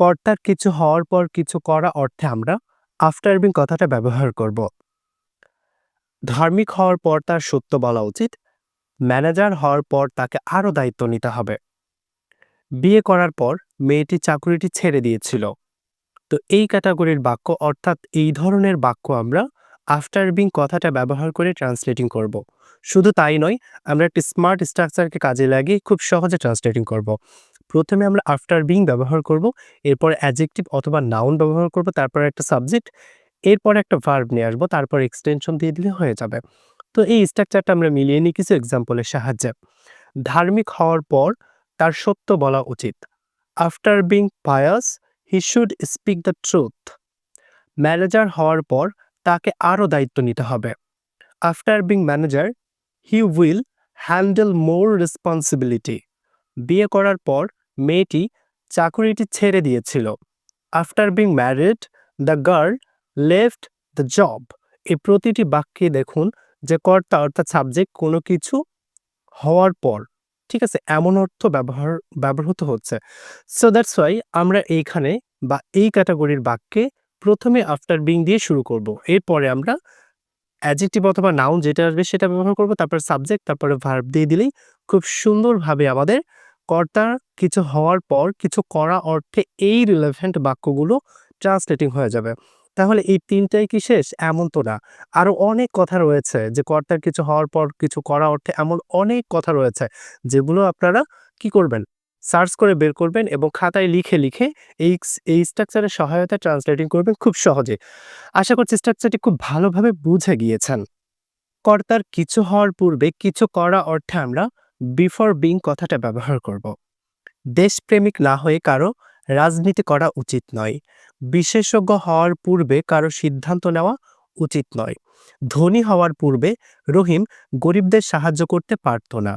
কর্তার কিছু হওয়ার পর কিছু করা অর্থে আমরা আফটার বিং কথাটা ব্যবহার করব ধার্মিক হওয়ার পর তার সত্য বলা উচিত ম্যানেজার হওয়ার পর তাকে আরও দায়িত্ব নিতে হবে বিয়ে করার পর মেয়েটি চাকুরিটি ছেড়ে দিয়েছিল তো এই ক্যাটাগরির বাক্য অর্থাৎ এই ধরনের বাক্য আমরা আফটার বিং কথাটা ব্যবহার করে ট্রান্সলেটিং করব। শুধু তাই নয়, আমরা একটি স্মার্ট স্ট্রাকচারকে কাজে লাগিয়ে খুব সহজে ট্রান্সলেটিং করব। প্রথমে আমরা আফটার বিং ব্যবহার করব, এরপর অ্যাজেক্টিভ অথবা নাউন ব্যবহার করব, তারপর একটা সাবজেক্ট এরপর একটা ভার্ব নিয়ে আসব, তারপর এক্সটেনশন দিয়ে দিলে হয়ে যাবে। তো এই স্ট্রাকচারটা আমরা মিলিয়ে নিই কিছু এক্সাম্পলের সাহায্যে। ধার্মিক হওয়ার পর তার সত্য বলা উচিত। After being pious he should speak the truth manager হওয়ার পর তাকে আরও দায়িত্ব নিতে হবে। After being manager he will handle more responsibility বিয়ে করার পর মেয়েটি চাকুরিটি ছেড়ে দিয়েছিল। After being married the girl left the job এই প্রতিটি বাক্যে দেখুন যে কর্তা অর্থাৎ সাবজেক্ট কোনো কিছু হওয়ার পর, ঠিক আছে, এমন অর্থ ব্যবহার, ব্যবহৃত হচ্ছে। সো দ্যাটস ওয়াই আমরা এইখানে বা এই ক্যাটাগরির বাক্যে প্রথমে আফটার বিং দিয়ে শুরু করব। এরপরে আমরা অ্যাজেক্টিভ অথবা নাউন যেটা আসবে সেটা ব্যবহার করব, তারপর সাবজেক্ট তারপরে ভার্ব দিয়ে দিলেই খুব সুন্দরভাবে আমাদের কর্তার কিছু হওয়ার পর কিছু করা অর্থে এই রিলেভেন্ট বাক্যগুলো ট্রান্সলেটিং হয়ে যাবে। তাহলে এই তিনটাই কি শেষ? এমন তো না। আরও অনেক কথা রয়েছে যে কর্তার কিছু হওয়ার পর কিছু করা অর্থে এমন অনেক কথা রয়েছে যেগুলো আপনারা কি করবেন? সার্চ করে বের করবেন এবং খাতায় লিখে লিখে এই এই স্ট্রাকচারের সহায়তা ট্রান্সলেটিং করবেন খুব সহজে। আশা করছি স্ট্রাকচারটি খুব ভালোভাবে বুঝে গিয়েছেন। কর্তার কিছু হওয়ার পূর্বে কিছু করা অর্থে আমরা বিফোর বিং কথাটা ব্যবহার করব। দেশপ্রেমিক না হয়ে কারও রাজনীতি করা উচিত নয়। বিশেষজ্ঞ হওয়ার পূর্বে কারও সিদ্ধান্ত নেওয়া উচিত নয়। ধনী হওয়ার পূর্বে রহিম গরিবদের সাহায্য করতে পারত না।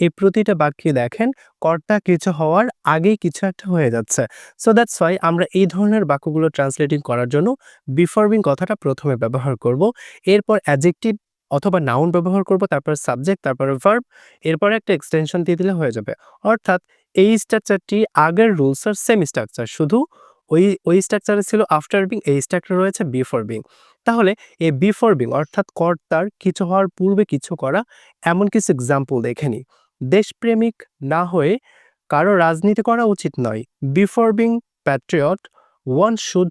এই প্রতিটা বাক্যে দেখেন, কর্তা কিছু হওয়ার আগেই কিছু একটা হয়ে যাচ্ছে। সো দ্যাটস ওয়াই আমরা এই ধরনের বাক্যগুলো ট্রান্সলেটিং করার জন্য বিফর্মিং কথাটা প্রথমে ব্যবহার করব। এরপর অ্যাজেক্টিভ অথবা নাউন ব্যবহার করব, তারপর সাবজেক্ট তারপর ভার্ব এরপর একটা এক্সটেনশন দিয়ে দিলে হয়ে যাবে। অর্থাৎ এই স্ট্রাকচারটি আগের রুলস আর সেম স্ট্রাকচার শুধু ওই ওই স্ট্রাকচারে ছিল আফটার বিং এই স্ট্রাকচার রয়েছে বিফোর বিং তাহলে এই বিফোর বিং অর্থাৎ কর্তার কিছু হওয়ার পূর্বে কিছু করা, এমন কিছু এক্সাম্পল দেখে নিই দেশপ্রেমিক না হয়ে কারও রাজনীতি করা উচিত নয়। Before being patriot one should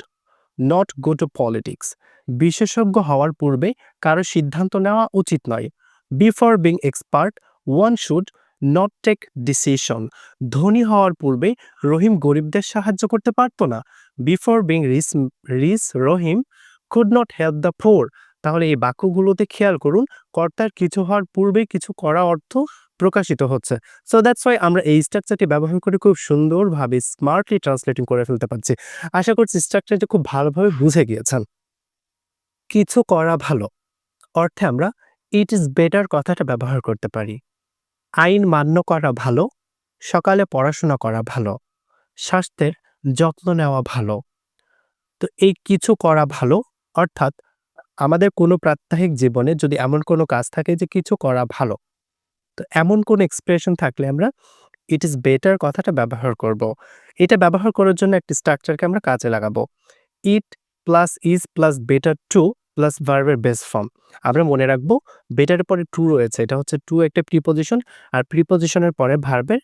not go to politics বিশেষজ্ঞ হওয়ার পূর্বে কারও সিদ্ধান্ত নেওয়া উচিত নয়। Before being expert one should not take decision ধনী হওয়ার পূর্বে রহিম গরিবদের সাহায্য করতে পারত না। Before being rich rich Rahim could not help the poor তাহলে এই বাক্যগুলোতে খেয়াল করুন, কর্তার কিছু হওয়ার পূর্বে কিছু করা অর্থ প্রকাশিত হচ্ছে। সো দ্যাটস ওয়াই আমরা এই স্ট্রাকচারটি ব্যবহার করে খুব সুন্দরভাবে স্মার্টলি ট্রান্সলেটিং করে ফেলতে পারছি। আশা করছি স্ট্রাকচারটি খুব ভালোভাবে বুঝে গিয়েছেন। কিছু করা ভালো। অর্থে আমরা ইট ইজ বেটার কথাটা ব্যবহার করতে পারি। আইন মান্য করা ভালো। সকালে পড়াশোনা করা ভালো। স্বাস্থ্যের যত্ন নেওয়া ভালো। তো এই কিছু করা ভালো, অর্থাৎ আমাদের কোনো প্রাত্যহিক জীবনে যদি এমন কোনো কাজ থাকে যে কিছু করা ভালো, তো এমন কোন এক্সপ্রেশন থাকলে আমরা ইট ইজ বেটার কথাটা ব্যবহার করব। এটা ব্যবহার করার জন্য একটি স্ট্রাকচারকে আমরা কাজে লাগাবো। It plus is plus better to plus ভার্বের বেস ফর্ম আমরা মনে রাখব বেটারের পরে টু রয়েছে, এটা হচ্ছে টু একটা প্রিপোজিশন আর প্রিপোজিশনের পরে ভার্বের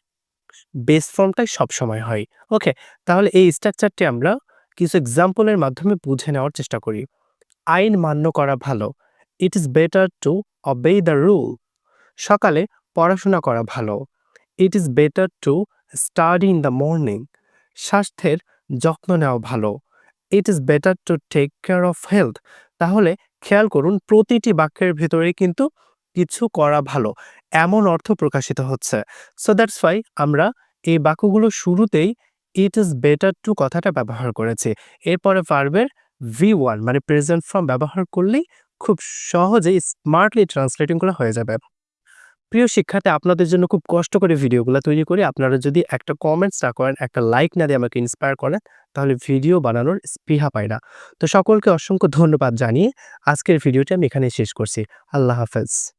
বেস ফর্মটাই সবসময় হয়। ওকে তাহলে এই স্ট্রাকচারটি আমরা কিছু এক্সাম্পলের মাধ্যমে বুঝে নেওয়ার চেষ্টা করি। আইন মান্য করা ভালো। It is better to obey the rule সকালে পড়াশোনা করা ভালো। It is better to study in the morning স্বাস্থ্যের যত্ন নেওয়া ভালো। It is better to take care of health তাহলে খেয়াল করুন, প্রতিটি বাক্যের ভেতরে কিন্তু কিছু করা ভালো। এমন অর্থ প্রকাশিত হচ্ছে। সো দ্যাটস ওয়াই আমরা এই বাক্যগুলো শুরুতেই ইট ইজ বেটার টু কথাটা ব্যবহার করেছি। এরপরে ভার্বের ভি ওয়ান মানে প্রেজেন্ট ফর্ম ব্যবহার করলেই খুব সহজে স্মার্টলি ট্রান্সলেটিং করা হয়ে যাবে। প্রিয় শিক্ষাতে আপনাদের জন্য খুব কষ্ট করে ভিডিওগুলো তৈরি করি। আপনারা যদি একটা কমেন্টস না করেন, একটা লাইক না দিয়ে আমাকে ইন্সপায়ার করেন, তাহলে ভিডিও বানানোর স্পৃহা পায় না। তো সকলকে অসংখ্য ধন্যবাদ জানিয়ে আজকের ভিডিওটি আমি এখানে শেষ করছি। আল্লাহ হাফেজ।